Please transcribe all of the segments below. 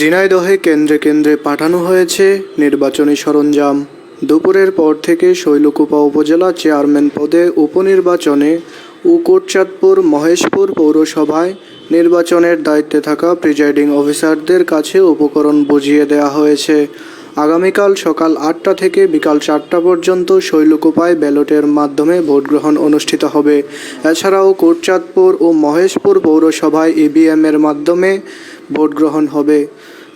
ঝিনাইদহে কেন্দ্রে কেন্দ্রে পাঠানো হয়েছে নির্বাচনী সরঞ্জাম। দুপুরের পর থেকে শৈলকুপা উপজেলা চেয়ারম্যান পদে উপনির্বাচনে ও কোটচাঁদপুর মহেশপুর পৌরসভায় নির্বাচনের দায়িত্বে থাকা প্রিজাইডিং অফিসারদের কাছে উপকরণ বুঝিয়ে দেওয়া হয়েছে। আগামীকাল সকাল আটটা থেকে বিকাল চারটা পর্যন্ত শৈলকুপায় ব্যালটের মাধ্যমে ভোটগ্রহণ অনুষ্ঠিত হবে। এছাড়াও কোটচাঁদপুর ও মহেশপুর পৌরসভায় ইভিএম এর মাধ্যমে ভোটগ্রহণ হবে।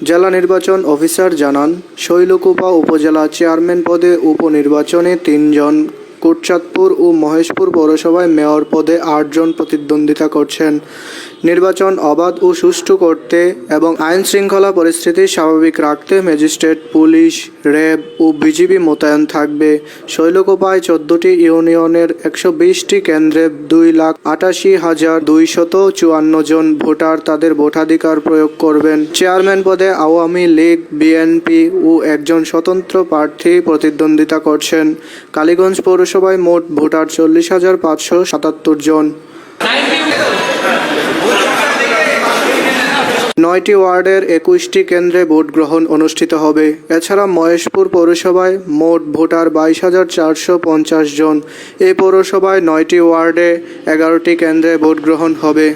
জেলা নির্বাচন অফিসার জানান, শৈলকুপা উপজেলা চেয়ারম্যান পদে উপনির্বাচনে তিনজন, কোটচাঁদপুর ও মহেশপুর পৌরসভায় মেয়র পদে আটজন প্রতিদ্বন্দ্বিতা করছেন। নির্বাচন অবাধ ও সুষ্ঠু করতে এবং আইন শৃঙ্খলা পরিস্থিতি স্বাভাবিক রাখতে ম্যাজিস্ট্রেট, পুলিশ, র্যাব ও বিজিবি মোতায়েন থাকবে। শৈলকুপায় চোদ্দটি ইউনিয়নের একশো বিশটি কেন্দ্রে দুই লাখ আটাশি হাজার দুইশত চুয়ান্ন জন ভোটার তাদের ভোটাধিকার প্রয়োগ করবেন। চেয়ারম্যান পদে আওয়ামী লীগ, বিএনপি ও একজন স্বতন্ত্র প্রার্থী প্রতিদ্বন্দ্বিতা করছেন। কালীগঞ্জ পৌরসভায় মোট ভোটার চল্লিশ হাজার পাঁচশো সাতাত্তর জন। নয়টি ওয়ার্ডের একুশটি কেন্দ্রে ভোট গ্রহণ অনুষ্ঠিত হবে। এছাড়া মহেশপুর পৌরসভায় মোট ভোটার বাইশ হাজার চারশো পঞ্চাশ জন। এই পৌরসভায় নয়টি ওয়ার্ডে এগারোটি কেন্দ্রে ভোট গ্রহণ হবে।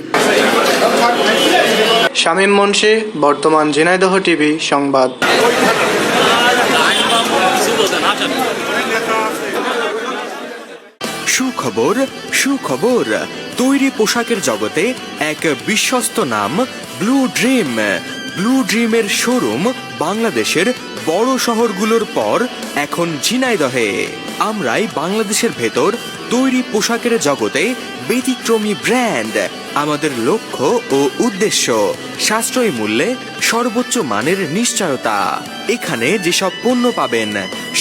শামীম মুন্সি, বর্তমান ঝিনাইদহ টিভি, সংবাদ। সুখবর সুখবর, তৈরি পোশাকের জগতে এক বিশ্বস্ত নাম ব্লু ড্রিম ব্লু ড্রিমের শোরুম বাংলাদেশের বড় শহরগুলোর পর এখন ঝিনাইদহে। আমরাই বাংলাদেশের ভেতর তৈরি পোশাকের জগতে ব্যতিক্রমী ব্র্যান্ড আমাদের লক্ষ্য ও উদ্দেশ্য, সাশ্রয়ী মূল্যে সর্বোচ্চ মানের নিশ্চয়তা। এখানে যেসব পণ্য পাবেন,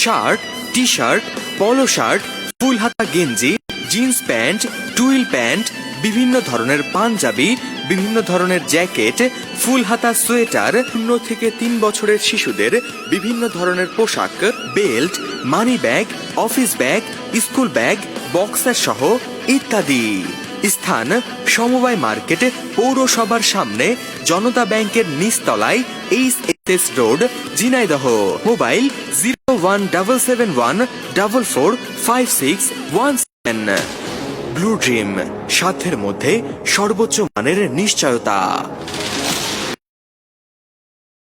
shirt T shirt polo shirt full হাতা গেঞ্জি জিন্স প্যান্ট, টুইল প্যান্ট, বিভিন্ন ধরনের পাঞ্জাবি, বিভিন্ন ধরনের জ্যাকেট ফুল হাতা সোয়েটার শূন্য থেকে তিন বছরের শিশুদের বিভিন্ন ধরনের পোশাক, belt, money bag, office bag, school bag, boxer সহ ইত্যাদি। স্থান, সমবায় মার্কেট, পৌরসভার সামনে, জনতা ব্যাংকের নিচতলায়, H S road, Jhenaidah. Mobile zero one double seven one double four five six one Blue Dream সাধ্যের মধ্যে সর্বোচ্চ মানের নিশ্চয়তা।